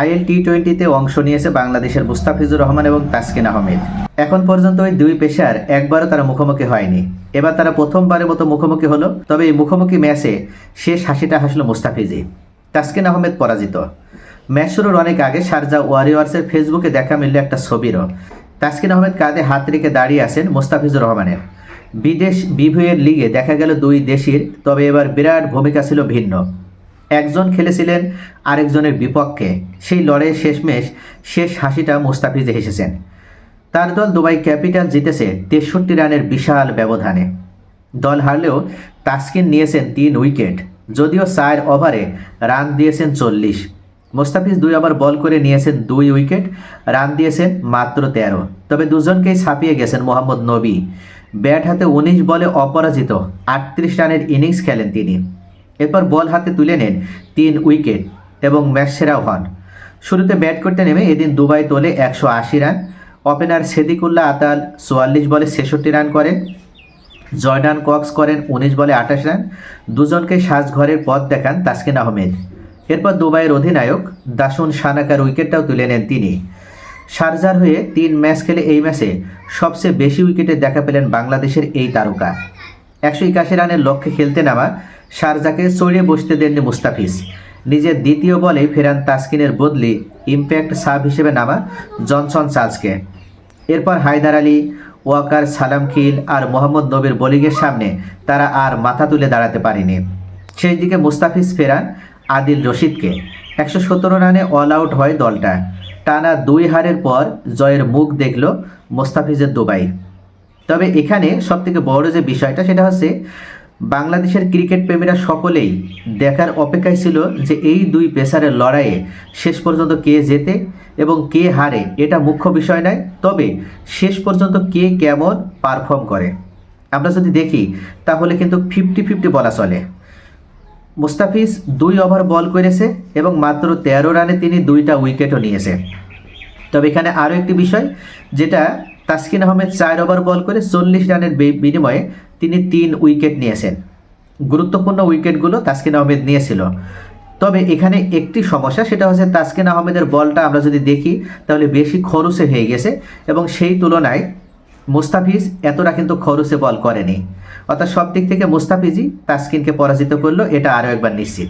IL টি টোয়েন্টিতে অংশ নিয়েছে বাংলাদেশের মুস্তাফিজুর রহমান এবং তাসকিন আহমেদ। এখন পর্যন্ত ওই দুই পেশার একবারও তারা মুখোমুখি হয়নি। এবার তারা প্রথমবারের মতো মুখোমুখি হলো, তবে এই মুখোমুখি ম্যাচে শেষ হাসিটা হাসলো মুস্তাফিজি তাসকিন আহমেদ পরাজিত। ম্যাচ শুরুর অনেক আগে শারজা ওয়ারিয়ার্সের ফেসবুকে দেখা মিলল একটা ছবিরও। তাসকিন আহমেদ কাঁধে হাত রেখে দাঁড়িয়ে আছেন মুস্তাফিজুর রহমানের। বিদেশ বিভুয়ের লিগে দেখা গেল দুই দেশের, তবে এবার বিরাট ভূমিকা ছিল ভিন্ন। একজন খেলেছিলেন, আরেকজনের বিপক্ষে। সেই লড়াইয়ের শেষমেশ শেষ হাসিটা মুস্তাফিজে হেসেছেন তার দল দুবাই ক্যাপিটাল জিতেছে তেষট্টি রানের বিশাল ব্যবধানে। দল হারলেও তাসকিন নিয়েছেন তিন উইকেট, যদিও চার ওভারে রান দিয়েছেন চল্লিশ। মোস্তাফিজ দুই ওভার বল করে নিয়েছেন দুই উইকেট, রান দিয়েছেন মাত্র তেরো। তবে দুজনকেই ছাপিয়ে গেছেন মোহাম্মদ নবী। ব্যাট হাতে উনিশ বলে অপরাজিত, আটত্রিশ রানের ইনিংস খেলেন তিনি। এরপর বল হাতে তুলে নেন তিন উইকেট এবং ম্যাচ সেরাও হন শুরুতে ব্যাট করতে নেমে এদিন দুবাই তোলে একশো আশি রান। ওপেনার সেদিকুল্লাহ আতাল চুয়াল্লিশ বলে ছেষট্টি রান করেন। জয়ডান কক্স করেন উনিশ বলে আঠাশ রান। দুজনকে সাজঘরের পথ দেখান তাসকিন আহমেদ। এরপর দুবাইয়ের অধিনায়ক দাসুন সানাকার উইকেটটাও তুলে নেন তিনি। শারজার হয়ে তিন ম্যাচ খেলে এই ম্যাচে সবচেয়ে বেশি উইকেটে দেখা পেলেন বাংলাদেশের এই তারকা। একশো একাশি রানের লক্ষ্যে খেলতে নামা শারজাকে চড়িয়ে বসতে দেননি মুস্তাফিজ। নিজের দ্বিতীয় বলে ফেরান তাসকিনের বদলি ইম্প্যাক্ট সাব হিসেবে নামা জনসন চার্জকে এরপর হায়দার আলী, ওয়াকার সালাম খিল আর মোহাম্মদ নবীর বোলিংয়ের সামনে তারা আর মাথা তুলে দাঁড়াতে পারেনি। সেই দিকে মুস্তাফিজ ফেরান আদিল রশিদকে। একশো সতেরো রানে অল আউট হয় দলটা। টানা দুই হারের পর জয়ের মুখ দেখল মোস্তাফিজের দুবাই। তবে এখানে সবথেকে বড় যে বিষয়টা সেটা হচ্ছে বাংলাদেশের ক্রিকেট প্রেমীরা সকলেই দেখার অপেক্ষায় ছিল যে এই দুই পেসারের লড়াইয়ে শেষ পর্যন্ত কে জেতে এবং কে হারে, এটা মুখ্য বিষয় নয়। তবে শেষ পর্যন্ত কে কেমন পারফর্ম করে? আমরা যদি দেখি, তাহলে কিন্তু ফিফটি ফিফটি বলা চলে। মুস্তাফিজ দুই ওভার বল করেছে এবং মাত্র তেরো রানে তিনি দুইটা উইকেটও নিয়েছে। তবে এখানে আরও একটি বিষয়, যেটা তাসকিন আহমেদ চার ওভার বল করে চল্লিশ রানের বিনিময়ে তিনি তিন উইকেট নিয়েছেন। গুরুত্বপূর্ণ উইকেটগুলো তাসকিন আহমেদ নিয়েছিল। তবে এখানে একটি সমস্যা, সেটা হচ্ছে তাসকিন আহমেদের বলটা আমরা যদি দেখি, তাহলে বেশি খরুসে হয়ে গেছে এবং সেই তুলনায় মুস্তাফিজ এতটা কিন্তু খরুসে বল করেনি। অর্থাৎ সব দিক থেকে মুস্তাফিজই তাসকিনকে পরাজিত করল, এটা আরও একবার নিশ্চিত।